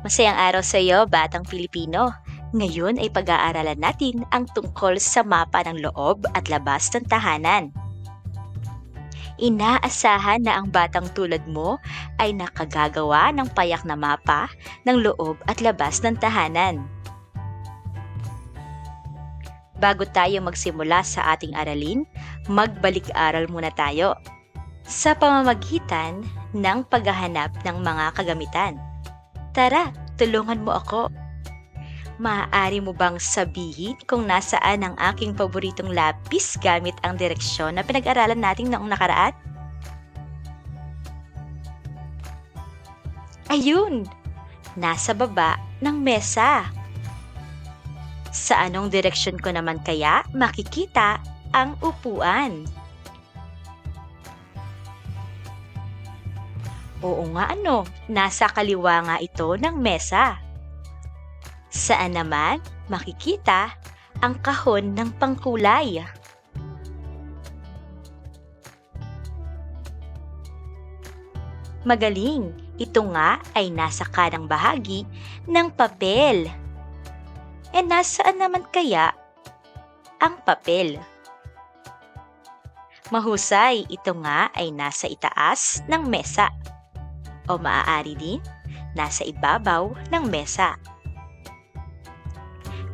Masayang araw sa iyo, Batang Pilipino. Ngayon ay pag-aaralan natin ang tungkol sa mapa ng loob at labas ng tahanan. Inaasahan na ang batang tulad mo ay nakagagawa ng payak na mapa ng loob at labas ng tahanan. Bago tayo magsimula sa ating aralin, magbalik-aral muna tayo sa pamamagitan ng paghahanap ng mga kagamitan. Tara, tulungan mo ako. Maaari mo bang sabihin kung nasaan ang aking paboritong lapis gamit ang direksyon na pinag-aralan natin noong nakaraan? Ayun! Nasa baba ng mesa. Sa anong direksyon ko naman kaya makikita ang upuan? Oo nga ano, nasa kaliwa nga ito ng mesa. Saan naman makikita ang kahon ng pangkulay? Magaling! Ito nga ay nasa kanang bahagi ng papel. E nasaan naman kaya ang papel? Mahusay, ito nga ay nasa itaas ng mesa. O maaari din, nasa ibabaw ng mesa.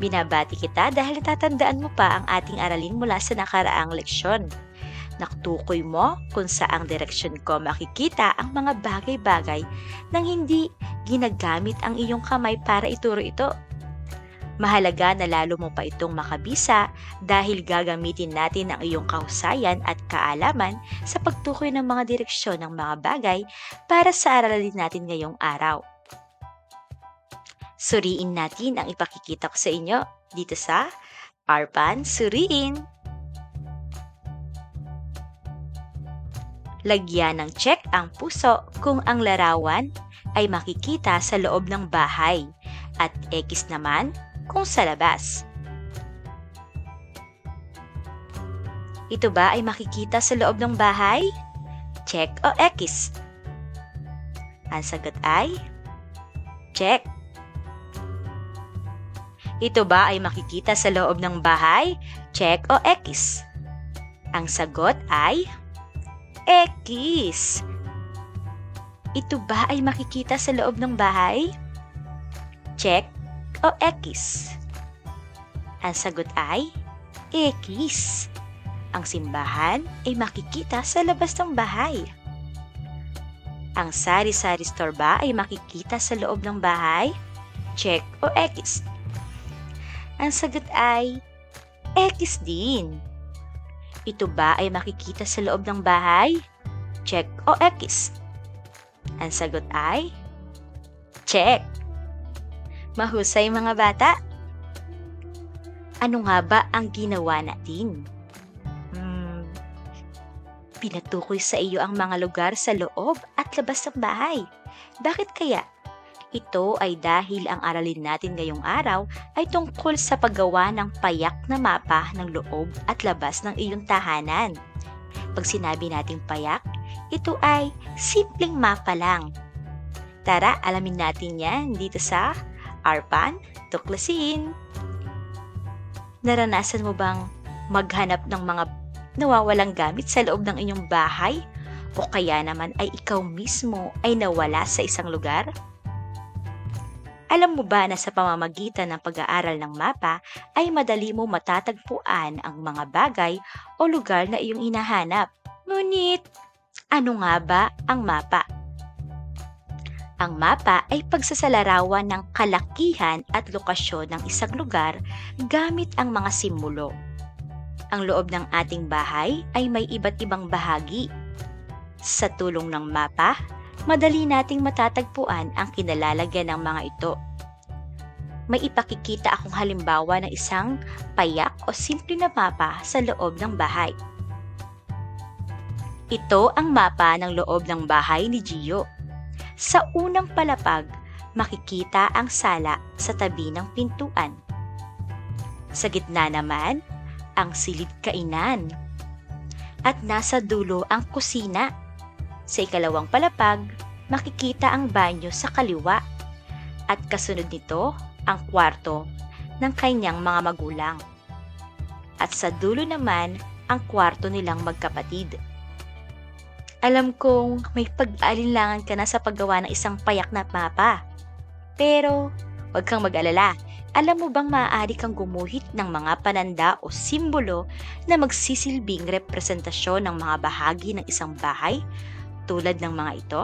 Binabati kita dahil natatandaan mo pa ang ating aralin mula sa nakaraang leksyon. Naktukoy mo kung saang direksyon ko makikita ang mga bagay-bagay nang hindi ginagamit ang iyong kamay para ituro ito. Mahalaga na lalo mo pa itong makabisa dahil gagamitin natin ang iyong kahusayan at kaalaman sa pagtukoy ng mga direksyon ng mga bagay para sa aralin natin ngayong araw. Suriin natin ang ipakikita ko sa inyo dito sa Arpan Suriin. Lagyan ng check ang puso kung ang larawan ay makikita sa loob ng bahay at X naman kung sa labas. Ito ba ay makikita sa loob ng bahay? Check o X? Ang sagot ay check. Ito ba ay makikita sa loob ng bahay? Check o X? Ang sagot ay X. Ito ba ay makikita sa loob ng bahay? Check o X? Ang sagot ay X. Ang simbahan ay makikita sa labas ng bahay. Ang sari-sari store ba ay makikita sa loob ng bahay? Check o X? Ang sagot ay X din. Ito ba ay makikita sa loob ng bahay? Check o X? Ang sagot ay check. Mahusay mga bata. Ano nga ba ang ginawa natin? Hmm, pinatukoy sa iyo ang mga lugar sa loob at labas ng bahay. Bakit kaya? Ito ay dahil ang aralin natin ngayong araw ay tungkol sa paggawa ng payak na mapa ng loob at labas ng iyong tahanan. Pag sinabi nating payak, ito ay simpleng mapa lang. Tara, alamin natin yan dito sa Arpan Tuklasin. Naranasan mo bang maghanap ng mga nawawalang gamit sa loob ng inyong bahay? O kaya naman ay ikaw mismo ay nawala sa isang lugar? Alam mo ba na sa pamamagitan ng pag-aaral ng mapa ay madali mo matatagpuan ang mga bagay o lugar na iyong hinahanap? Ngunit, ano nga ba ang mapa? Ang mapa ay pagsasalarawan ng kalakihan at lokasyon ng isang lugar gamit ang mga simbolo. Ang loob ng ating bahay ay may iba't ibang bahagi. Sa tulong ng mapa, madali nating matatagpuan ang kinalalagyan ng mga ito. May ipakikita akong halimbawa ng isang payak o simple na mapa sa loob ng bahay. Ito ang mapa ng loob ng bahay ni Gio. Sa unang palapag, makikita ang sala sa tabi ng pintuan. Sa gitna naman, ang silid kainan. At nasa dulo ang kusina. Sa ikalawang palapag, makikita ang banyo sa kaliwa. At kasunod nito, ang kwarto ng kanyang mga magulang. At sa dulo naman, ang kwarto nilang magkapatid. Alam kong may pag-alinlangan ka na sa paggawa ng isang payak na mapa. Pero, huwag kang mag-alala. Alam mo bang maaari kang gumuhit ng mga pananda o simbolo na magsisilbing representasyon ng mga bahagi ng isang bahay tulad ng mga ito?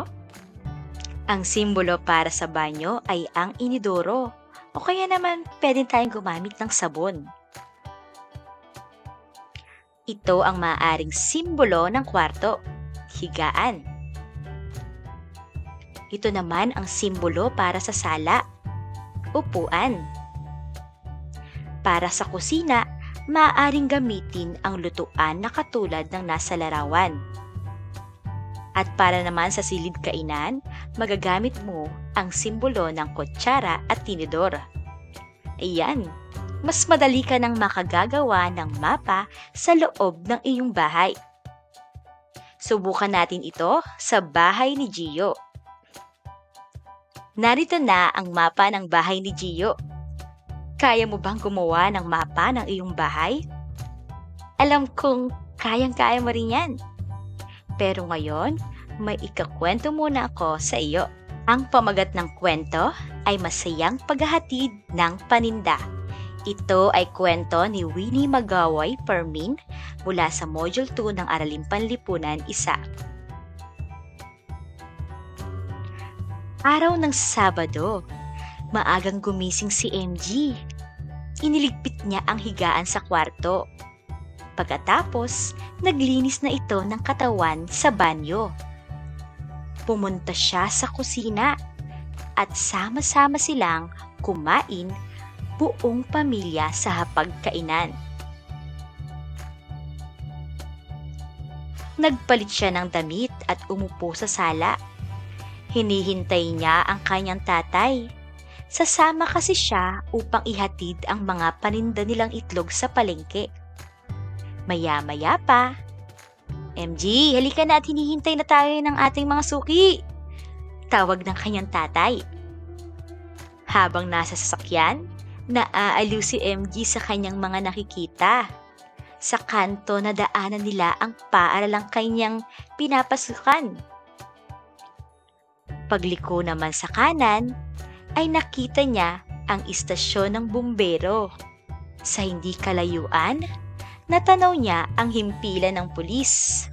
Ang simbolo para sa banyo ay ang inidoro o kaya naman pwede tayong gumamit ng sabon. Ito ang maaaring simbolo ng kwarto, higaan. Ito naman ang simbolo para sa sala, upuan. Para sa kusina, maaaring gamitin ang lutuan na katulad ng nasa larawan. At para naman sa silid kainan, magagamit mo ang simbolo ng kutsara at tinidor. Ayan, mas madali ka nang makagagawa ng mapa sa loob ng iyong bahay. Subukan natin ito sa bahay ni Gio. Narito na ang mapa ng bahay ni Gio. Kaya mo bang gumawa ng mapa ng iyong bahay? Alam kong kayang-kaya mo rin yan. Pero ngayon, may ikakwento muna ako sa iyo. Ang pamagat ng kwento ay masayang paghahatid ng paninda. Ito ay kwento ni Winnie Magaway Permin mula sa Module 2 ng Araling Panlipunan isa. Araw ng Sabado, maagang gumising si MG. Iniligpit niya ang higaan sa kwarto. Pagkatapos, naglinis na ito ng katawan sa banyo. Pumunta siya sa kusina at sama-sama silang kumain buong pamilya sa hapagkainan. Nagpalit siya ng damit at umupo sa sala. Hinihintay niya ang kanyang tatay. Sasama kasi siya upang ihatid ang mga paninda nilang itlog sa palengke. Maya-maya pa, MG, halika na at hinihintay na tayo ng ating mga suki. Tawag ng kanyang tatay. Habang nasa sasakyan, naaaliw si MG sa kanyang mga nakikita. Sa kanto na daanan nila ang paaralang kanyang pinapasukan. Pagliko naman sa kanan, ay nakita niya ang istasyon ng bumbero. Sa hindi kalayuan, natanaw niya ang himpilan ng pulis.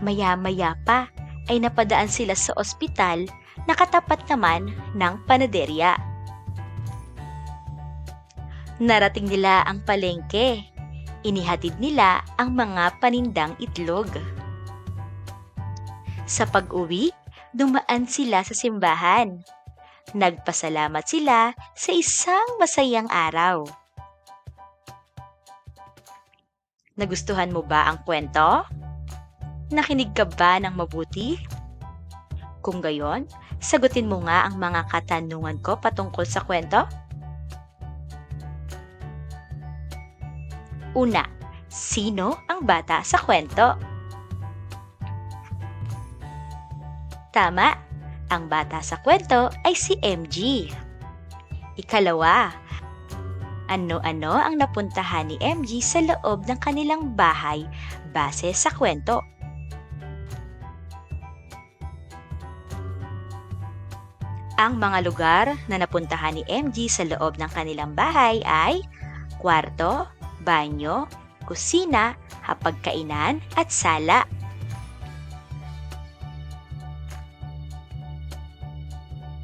Maya-maya pa ay napadaan sila sa ospital na katapat naman ng panaderya. Narating nila ang palengke. Inihatid nila ang mga panindang itlog. Sa pag-uwi, dumaan sila sa simbahan. Nagpasalamat sila sa isang masayang araw. Nagustuhan mo ba ang kwento? Nakinig ka ba ng mabuti? Kung gayon, sagutin mo nga ang mga katanungan ko patungkol sa kwento. Una, sino ang bata sa kwento? Tama, ang bata sa kwento ay si MG. Ikalawa, ano-ano ang napuntahan ni MG sa loob ng kanilang bahay base sa kwento? Ang mga lugar na napuntahan ni MG sa loob ng kanilang bahay ay kwarto, banyo, kusina, hapagkainan at sala.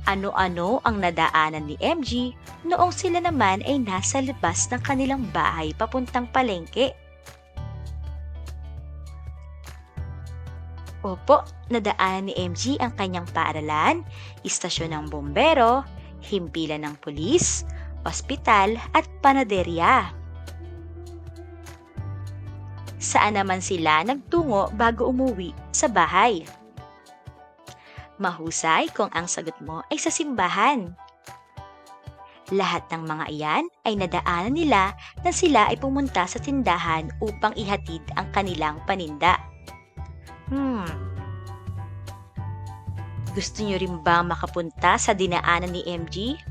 Ano-ano ang nadaanan ni MG noong sila naman ay nasa labas ng kanilang bahay papuntang palengke? Opo, nadaanan ni MG ang kanyang paaralan, istasyon ng bombero, himpilan ng pulis, ospital at panaderya. Saan naman sila nagtungo bago umuwi sa bahay? Mahusay kung ang sagot mo ay sa simbahan. Lahat ng mga iyan ay nadaanan nila na sila ay pumunta sa tindahan upang ihatid ang kanilang paninda. Hmm. Gusto niyo rin ba makapunta sa dinaanan ni MG?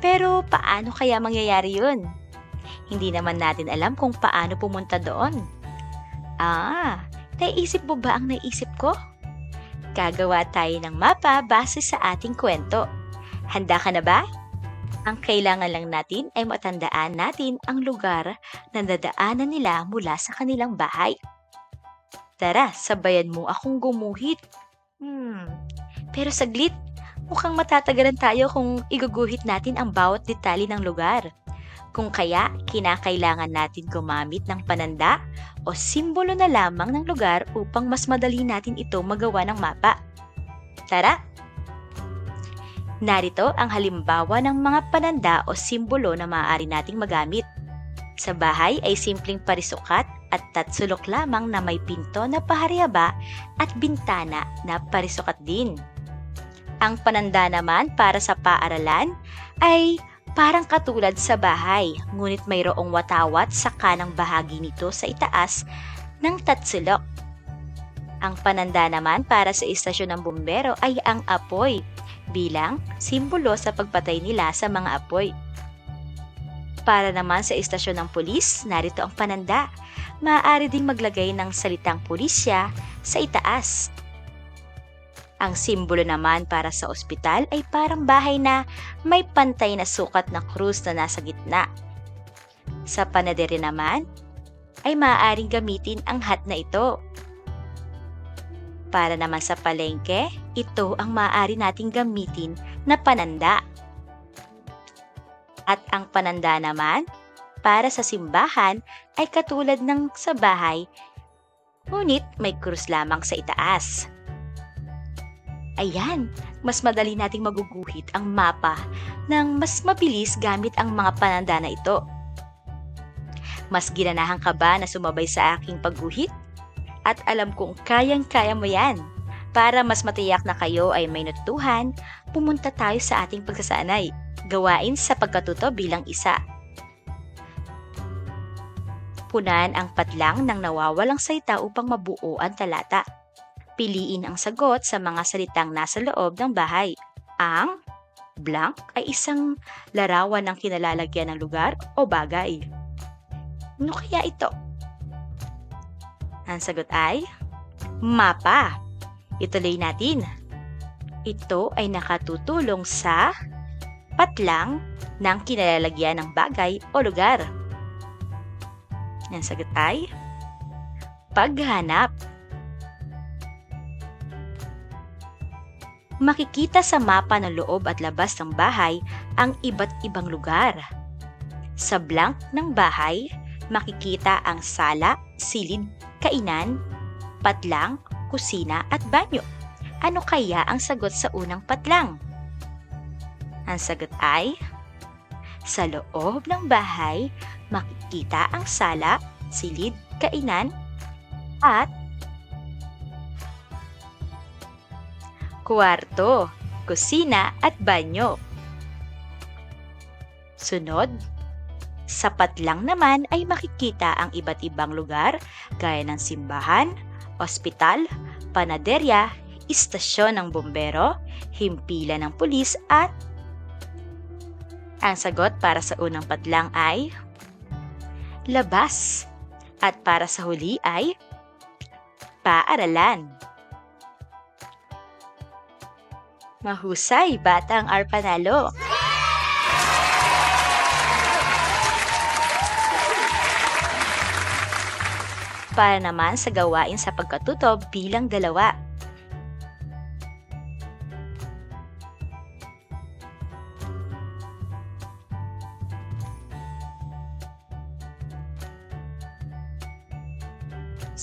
Pero paano kaya mangyayari yun? Hindi naman natin alam kung paano pumunta doon. Ah, naisip mo ba ang naisip ko? Gagawa tayo ng mapa base sa ating kwento. Handa ka na ba? Ang kailangan lang natin ay matandaan natin ang lugar na dadaanan nila mula sa kanilang bahay. Tara, sabayan mo akong gumuhit. Hmm, pero saglit, mukhang matatagalan tayo kung iguguhit natin ang bawat detalye ng lugar. Kung kaya, kinakailangan natin gumamit ng pananda o simbolo na lamang ng lugar upang mas madali natin ito magawa ng mapa. Tara! Narito ang halimbawa ng mga pananda o simbolo na maaari nating magamit. Sa bahay ay simpleng parisukat at tatsulok lamang na may pinto na pahariaba at bintana na parisukat din. Ang pananda naman para sa paaralan ay parang katulad sa bahay, ngunit mayroong watawat sa kanang bahagi nito sa itaas ng tatsulok. Ang pananda naman para sa istasyon ng bumbero ay ang apoy bilang simbolo sa pagpatay nila sa mga apoy. Para naman sa istasyon ng pulis, narito ang pananda. Maaari ding maglagay ng salitang pulisya sa itaas. Ang simbolo naman para sa ospital ay parang bahay na may pantay na sukat na krus na nasa gitna. Sa panadere naman, ay maaaring gamitin ang hat na ito. Para naman sa palengke, ito ang maaari nating gamitin na pananda. At ang pananda naman, para sa simbahan ay katulad ng sa bahay, ngunit may krus lamang sa itaas. Ayan, mas madali nating maguguhit ang mapa ng mas mabilis gamit ang mga pananda na ito. Mas ginanahan ka ba na sumabay sa aking pagguhit? At alam kong kayang-kaya mo yan. Para mas matiyak na kayo ay may natutuhan, pumunta tayo sa ating pagsasanay. Gawain sa pagkatuto bilang isa. Punan ang patlang ng nawawalang salita upang mabuo ang talata. Piliin ang sagot sa mga salitang nasa loob ng bahay. Ang blank ay isang larawan ng kinalalagyan ng lugar o bagay. Ano kaya ito? Ang sagot ay mapa. Ituloy natin. Ito ay nakatutulong sa patlang ng kinalalagyan ng bagay o lugar. Ang sagot ay paghanap. Makikita sa mapa ng loob at labas ng bahay ang iba't ibang lugar. Sa blank ng bahay, makikita ang sala, silid, kainan, patlang, kusina at banyo. Ano kaya ang sagot sa unang patlang? Ang sagot ay, sa loob ng bahay, makikita ang sala, silid, kainan, at kwarto, kusina at banyo. Sunod, sapat lang naman ay makikita ang iba't ibang lugar gaya ng simbahan, ospital, panaderya, istasyon ng bombero, himpila ng pulis at ang sagot para sa unang patlang ay labas at para sa huli ay paaralan. Mahusay, batang Arpanalo! para naman sa gawain sa pagkatuto bilang dalawa.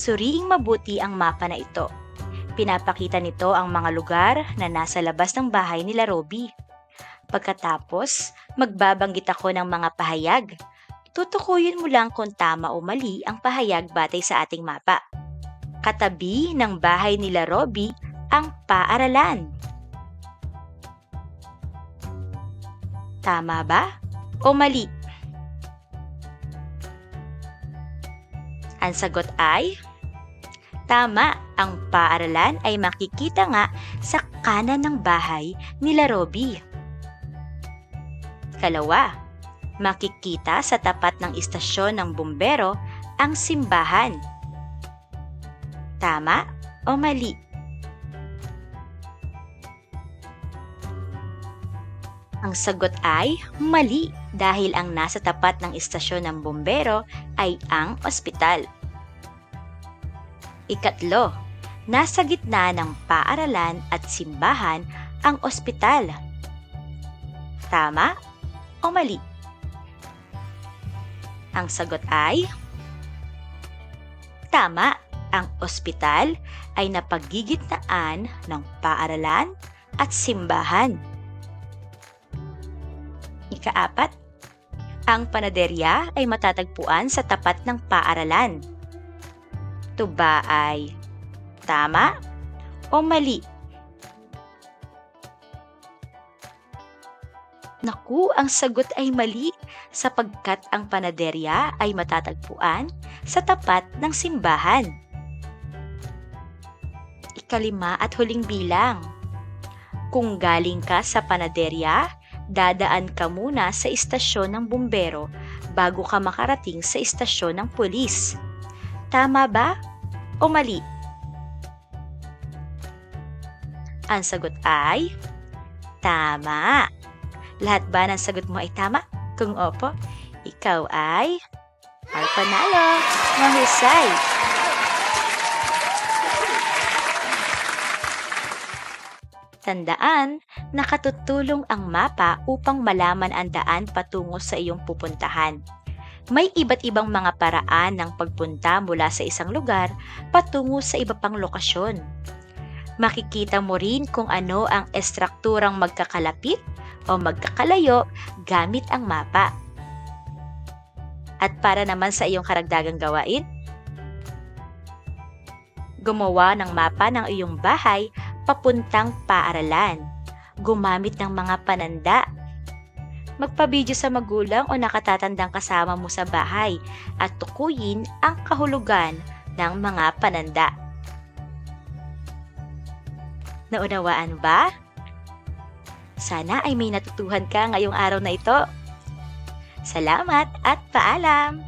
Suriing mabuti ang mapa na ito. Pinapakita nito ang mga lugar na nasa labas ng bahay nila Roby. Pagkatapos, magbabanggit ako ng mga pahayag tutukuyin mo lang kung tama o mali ang pahayag batay sa ating mapa. Katabi ng bahay nila Robbie ang paaralan. Tama ba o mali? Ang sagot ay Tama, ang paaralan ay makikita nga sa kanan ng bahay nila Robbie. Kalawa, makikita sa tapat ng istasyon ng bumbero ang simbahan. Tama o mali? Ang sagot ay mali dahil ang nasa tapat ng istasyon ng bumbero ay ang ospital. Ikatlo, nasa gitna ng paaralan at simbahan ang ospital. Tama o mali? Ang sagot ay tama. Ang ospital ay napagigitnaan ng paaralan at simbahan. Ikaapat, ang panaderya ay matatagpuan sa tapat ng paaralan. Ito ba ay tama o mali? Naku, ang sagot ay mali sapagkat ang panaderya ay matatagpuan sa tapat ng simbahan. Ikalima at huling bilang. Kung galing ka sa panaderya, dadaan ka muna sa istasyon ng bumbero bago ka makarating sa istasyon ng pulis. Tama ba o mali? Ang sagot ay tama. Lahat ba ng sagot mo ay tama? Kung opo, ikaw ay ay panalo. Mahusay. Tandaan, nakatutulong ang mapa upang malaman ang daan patungo sa iyong pupuntahan. May iba't ibang mga paraan ng pagpunta mula sa isang lugar patungo sa iba pang lokasyon. Makikita mo rin kung ano ang estrukturang magkakalapit o magkakalayo gamit ang mapa. At para naman sa iyong karagdagang gawain, gumawa ng mapa ng iyong bahay papuntang paaralan. Gumamit ng mga pananda. Magpabidyo sa magulang o nakatatandang kasama mo sa bahay at tukuyin ang kahulugan ng mga pananda. Naunawaan ba? Sana ay may natutuhan ka ngayong araw na ito. Salamat at paalam!